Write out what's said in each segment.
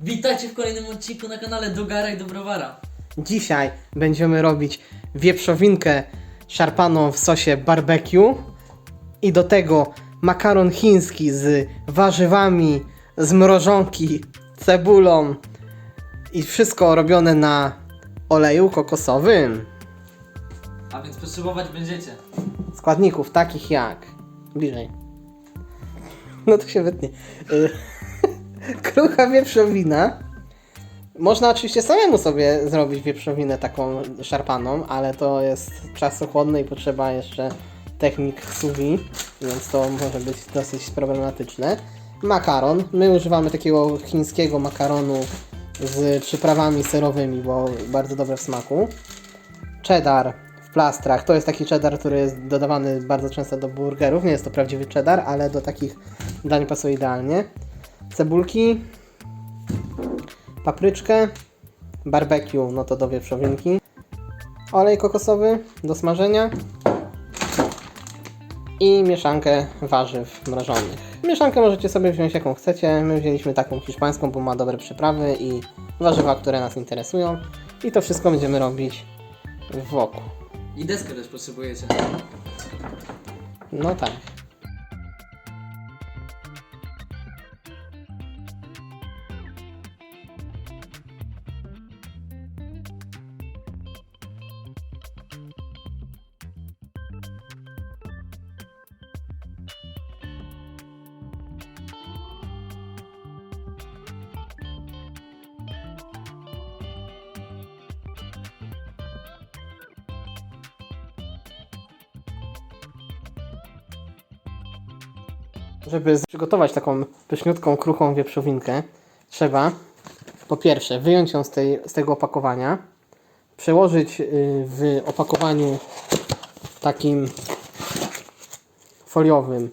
Witajcie w kolejnym odcinku na kanale Dogara i Dobrowara. Dzisiaj będziemy robić wieprzowinkę szarpaną w sosie barbecue i do tego makaron chiński z warzywami, z mrożonki, cebulą i wszystko robione na oleju kokosowym. A więc potrzebować będziecie Składników takich jak bliżej. No to się wytnie. Y, Krucha wieprzowina. Można oczywiście samemu sobie zrobić wieprzowinę taką szarpaną, ale to jest czasochłonne i potrzeba jeszcze technik vide, więc to może być dosyć problematyczne. Makaron. My używamy takiego chińskiego makaronu z przyprawami serowymi, bo bardzo dobre w smaku. Cheddar w plastrach. To jest taki cheddar, który jest dodawany bardzo często do burgerów. Nie jest to prawdziwy cheddar, ale do takich dań pasuje idealnie. Cebulki, papryczkę, barbecue, no to do wieprzowinki, olej kokosowy do smażenia i mieszankę warzyw mrożonych. Mieszankę możecie sobie wziąć jaką chcecie. My wzięliśmy taką hiszpańską, bo ma dobre przyprawy i warzywa, które nas interesują. I to wszystko będziemy robić w woku. i deskę też potrzebujecie. No tak. Żeby przygotować taką pyszniutką, kruchą wieprzowinkę, trzeba po pierwsze wyjąć ją z, tej, z tego opakowania, przełożyć y, w opakowaniu takim foliowym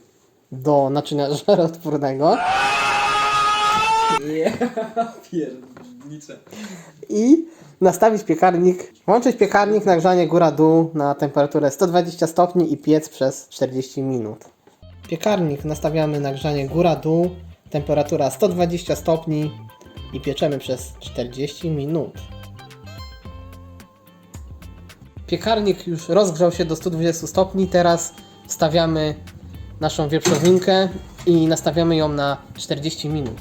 do naczynia żaroodpornego piernicze. i nastawić piekarnik, włączyć piekarnik na grzanie góra-dół na temperaturę 120 stopni i piec przez 40 minut. Piekarnik nastawiamy na grzanie góra-dół, temperatura 120 stopni i pieczemy przez 40 minut. Piekarnik już rozgrzał się do 120 stopni, teraz stawiamy naszą wieprzowinkę i nastawiamy ją na 40 minut.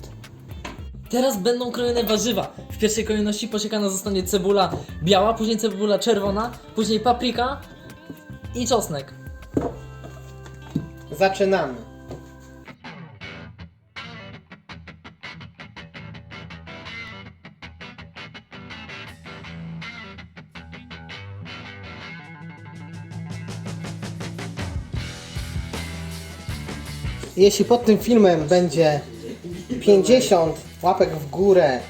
Teraz będą krojone warzywa. W pierwszej kolejności posiekana zostanie cebula biała, później cebula czerwona, później paprika i czosnek. Zaczynamy. Jeśli pod tym filmem będzie 50 łapek w górę,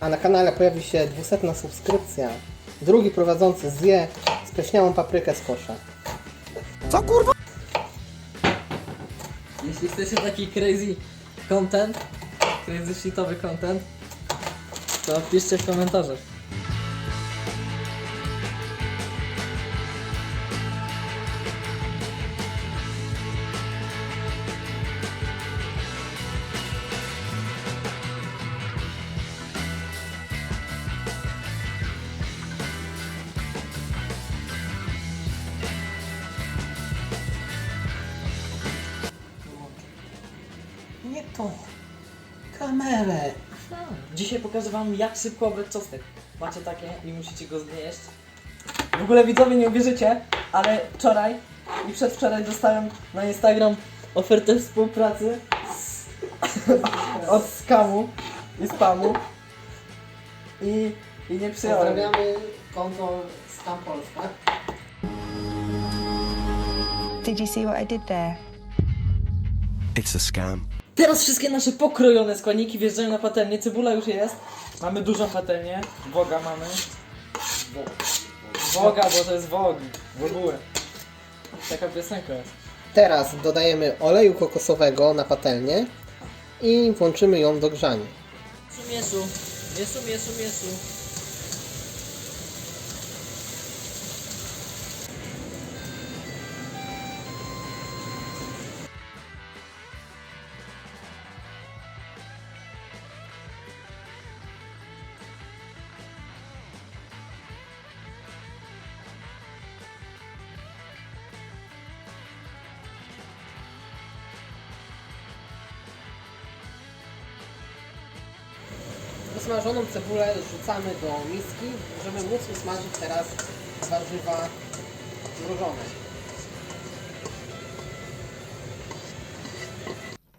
a na kanale pojawi się 200 subskrypcja, drugi prowadzący zje spleśniałą paprykę z kosza. Jeśli chcecie taki crazy content, crazy shitowy content, to piszcie w komentarzach. Kamerę. Dzisiaj pokażę wam jak szybko obrać czosnek. Macie takie i musicie go zgnieść. W ogóle widzowie nie uwierzycie, ale wczoraj i przedwczoraj dostałem na Instagram ofertę współpracy z, od skamu i spamu i, i nie przyjąłem. Pozdrawiamy konto Scam Polska. Did you see what I did there? It's a scam. Teraz wszystkie nasze pokrojone składniki wjeżdżają na patelnię. Cebula już jest. Mamy dużą patelnię. Woga mamy. Woga, bo to jest wog. W ogóle. Taka piosenka jest. Teraz dodajemy oleju kokosowego na patelnię i włączymy ją do grzania. Mieszu, mieszu. Mieszu, mieszu, mieszu. Usmażoną cebulę rzucamy do miski, żeby móc usmażyć teraz warzywa mrożone.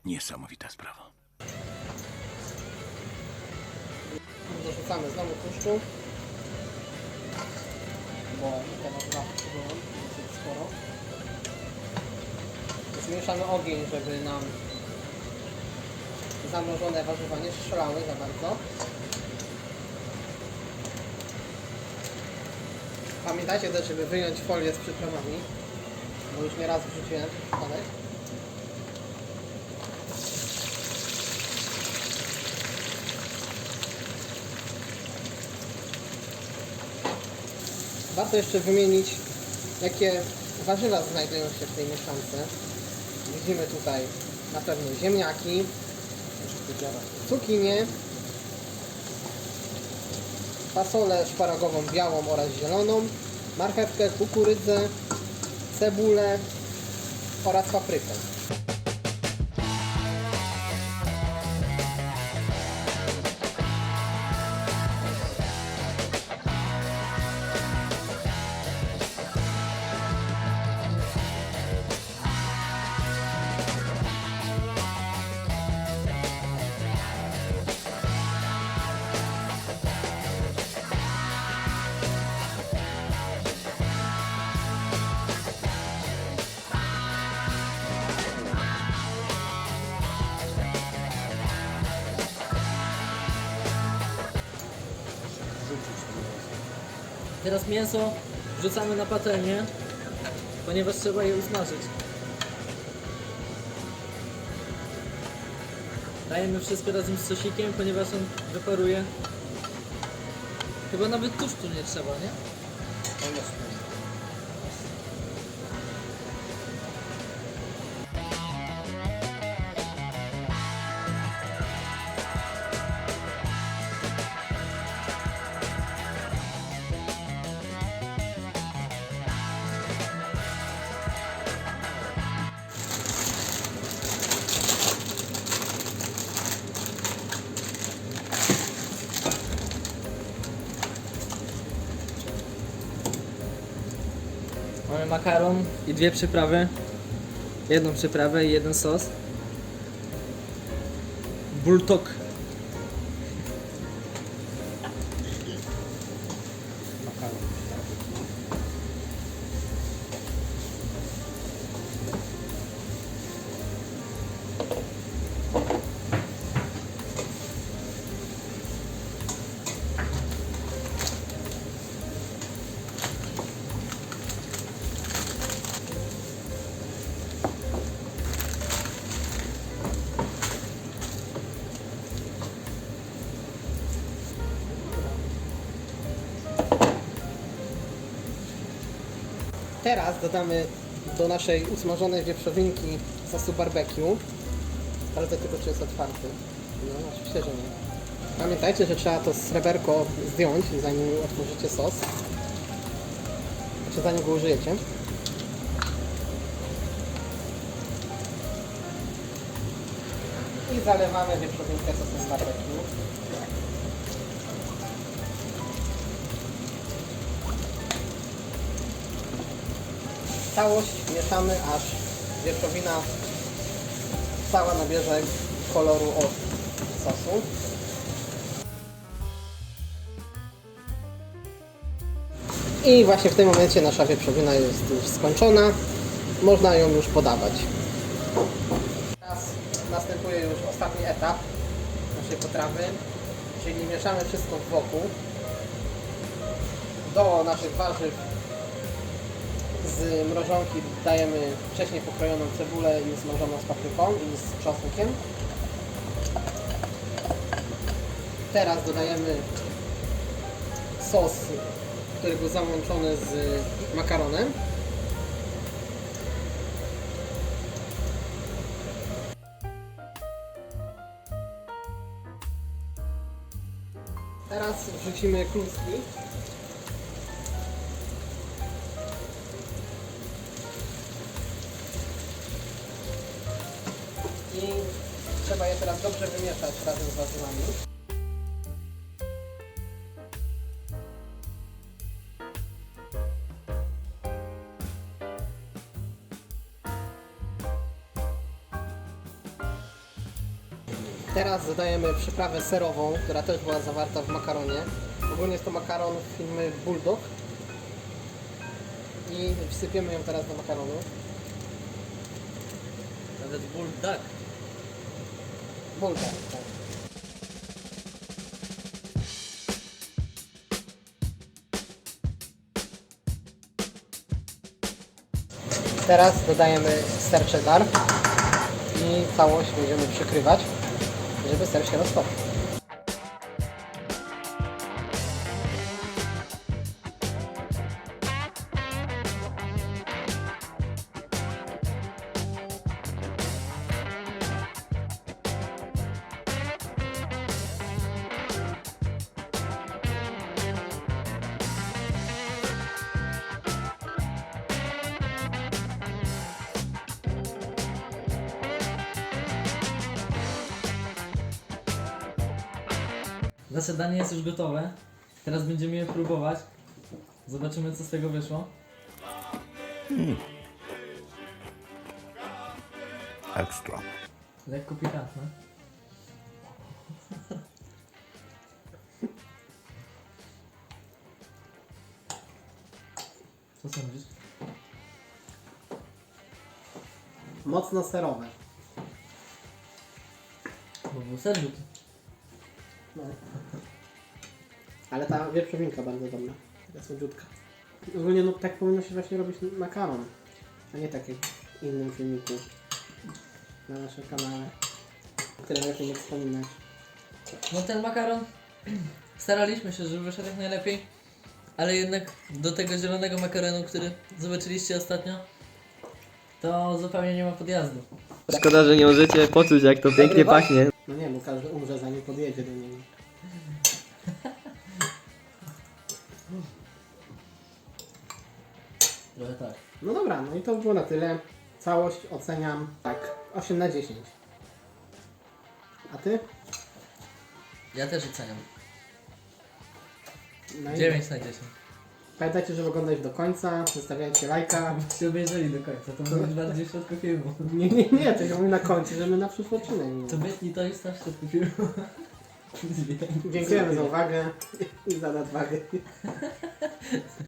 Niesamowita sprawa. Dorzucamy znowu tłuszczu, bo te warzywa potrzebują dosyć sporo. Zmniejszamy ogień, żeby nam zamrożone warzywa nie strzelały za bardzo. Pamiętajcie też, żeby wyjąć folię z przyprawami, bo już nie raz wrzuciłem przypadek. Warto jeszcze wymienić, jakie warzywa znajdują się w tej mieszance. Widzimy tutaj na pewno ziemniaki, cukinie, fasolę szparagową białą oraz zieloną, marchewkę, kukurydzę, cebulę oraz paprykę. Teraz mięso wrzucamy na patelnię, ponieważ trzeba je usmażyć. Dajemy wszystko razem z sosikiem, ponieważ on wyparuje. Chyba nawet tłuszczu nie trzeba, nie? Mamy makaron i dwie przyprawy. Jedną przyprawę i jeden sos. Bultok. Teraz dodamy do naszej usmażonej wieprzowinki sosu barbecue. Sprawdzę tylko, czy jest otwarty. No, oczywiście, że nie. Pamiętajcie, że trzeba to sreberko zdjąć, zanim otworzycie sos. Czy zanim go użyjecie. I zalewamy wieprzowinkę sosem barbecue. Całość mieszamy, aż wieprzowina cała nabierze koloru od sosu. I właśnie w tym momencie nasza wieprzowina jest już skończona. Można ją już podawać. Teraz następuje już ostatni etap naszej potrawy, czyli mieszamy wszystko wokół. Do naszych warzyw z mrożonki dajemy wcześniej pokrojoną cebulę i smażoną z papryką i z czosnkiem. Teraz dodajemy sos, który był załączony z makaronem. Teraz wrzucimy kluski. dobrze wymieszać razem z warzywami. Teraz dodajemy przyprawę serową, która też była zawarta w makaronie. Ogólnie jest to makaron firmy Bulldog. I wsypiemy ją teraz do makaronu. Nawet Bulldog. Tak. Teraz dodajemy ser cheddar i całość będziemy przykrywać, żeby ser się roztopił. Nasze danie jest już gotowe. Teraz będziemy je próbować. Zobaczymy co z tego wyszło. Ekstra. Lekko pikantne. Co sądzisz? Mocno serowe. Bo był serwis. No. Ale ta wieprzowinka bardzo dobra. Taka słodziutka. Ogólnie no tak powinno się właśnie robić makaron. A nie tak jak w innym filmiku. Na naszym kanale. O którym lepiej nie wspominać. No ten makaron staraliśmy się, żeby wyszedł jak najlepiej. Ale jednak do tego zielonego makaronu, który zobaczyliście ostatnio, to zupełnie nie ma podjazdu. Szkoda, że nie możecie poczuć jak to pięknie pachnie. No nie, bo każdy umrze zanim podjedzie do niego. Trochę tak. No dobra, no i to było na tyle. Całość oceniam tak 8 na 10. A ty? Ja też oceniam. No i 9 na 10. Pamiętajcie, żeby oglądać do końca, zostawiajcie lajka. Byście obejrzeli do końca, to może być bardziej w środku filmu. Nie, nie, nie, to się mówi na końcu, żeby na przyszły odcinek. To wytnij to staw w środku filmu. Dziękujemy za uwagę i za nadwagę.